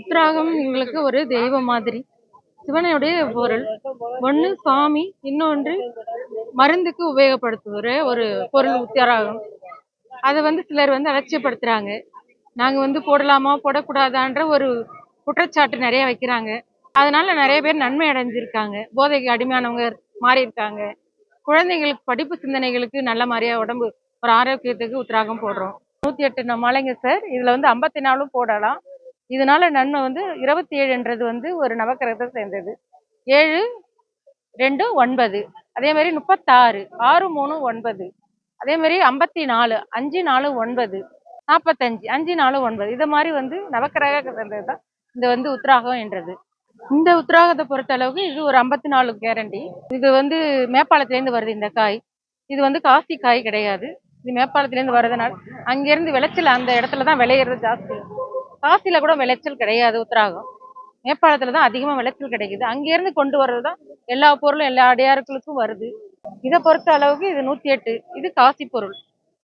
உத்ராகம் எங்களுக்கு ஒரு தெய்வ மாதிரி. சிவனுடைய பொருள். ஒன்று சாமி இன்னொன்று மருந்துக்கு உபயோகப்படுத்துகிற ஒரு பொருள் உத்திராகம் அதை வந்து சிலர் வந்து அலட்சியப்படுத்துறாங்க. நாங்க வந்து போடலாமா போடக்கூடாதான்ற ஒரு குற்றச்சாட்டு நிறைய வைக்கிறாங்க. அதனால நிறைய பேர் நன்மை அடைஞ்சிருக்காங்க. போதைக்கு அடிமையானவங்க மாறி இருக்காங்க குழந்தைங்களுக்கு படிப்பு சிந்தனைகளுக்கு நல்ல மாதிரியா உடம்பு ஒரு ஆரோக்கியத்துக்கு உத்தராகம் போடுறோம். நூத்தி எட்டு நம்ம மலைங்க சார். இதுல வந்து ஐம்பத்தி நாலும் போடலாம். இதனால நன்மை வந்து இருபத்தி ஏழுன்றது வந்து ஒரு நவக்கிரகத்தை சேர்ந்தது. ஏழு ரெண்டு ஒன்பது. அதே மாதிரி முப்பத்தாறு ஆறு மூணு ஒன்பது. அதே மாதிரி ஐம்பத்தி நாலு அஞ்சு நாலு ஒன்பது. நாற்பத்தஞ்சு அஞ்சு நாலு ஒன்பது. இது மாதிரி வந்து நவக்கிரக சேர்ந்தது தான் இந்த வந்து உத்ராகம் என்றது. இந்த உத்ராகத்தை பொறுத்த அளவுக்கு இது ஒரு ஐம்பத்தி நாலு கேரண்டி இது வந்து மேப்பாளத்துலேருந்து வருது இந்த காய். இது வந்து காசி காய் கிடையாது. இது மேப்பாளத்துலேருந்து வர்றதுனால அங்கேருந்து விளைச்சல் அந்த இடத்துல தான் விளையிறது ஜாஸ்தி. காசில கூட விளைச்சல் கிடையாது உத்தராகம். நேபாளத்துல தான் அதிகமா விளைச்சல் கிடைக்குது. அங்கேருந்து கொண்டு வர்றது தான் எல்லா பொருளும் எல்லா அடையாறுகளுக்கும் வருது. இதை பொறுத்த அளவுக்கு இது நூத்தி எட்டு. இது காசி பொருள்.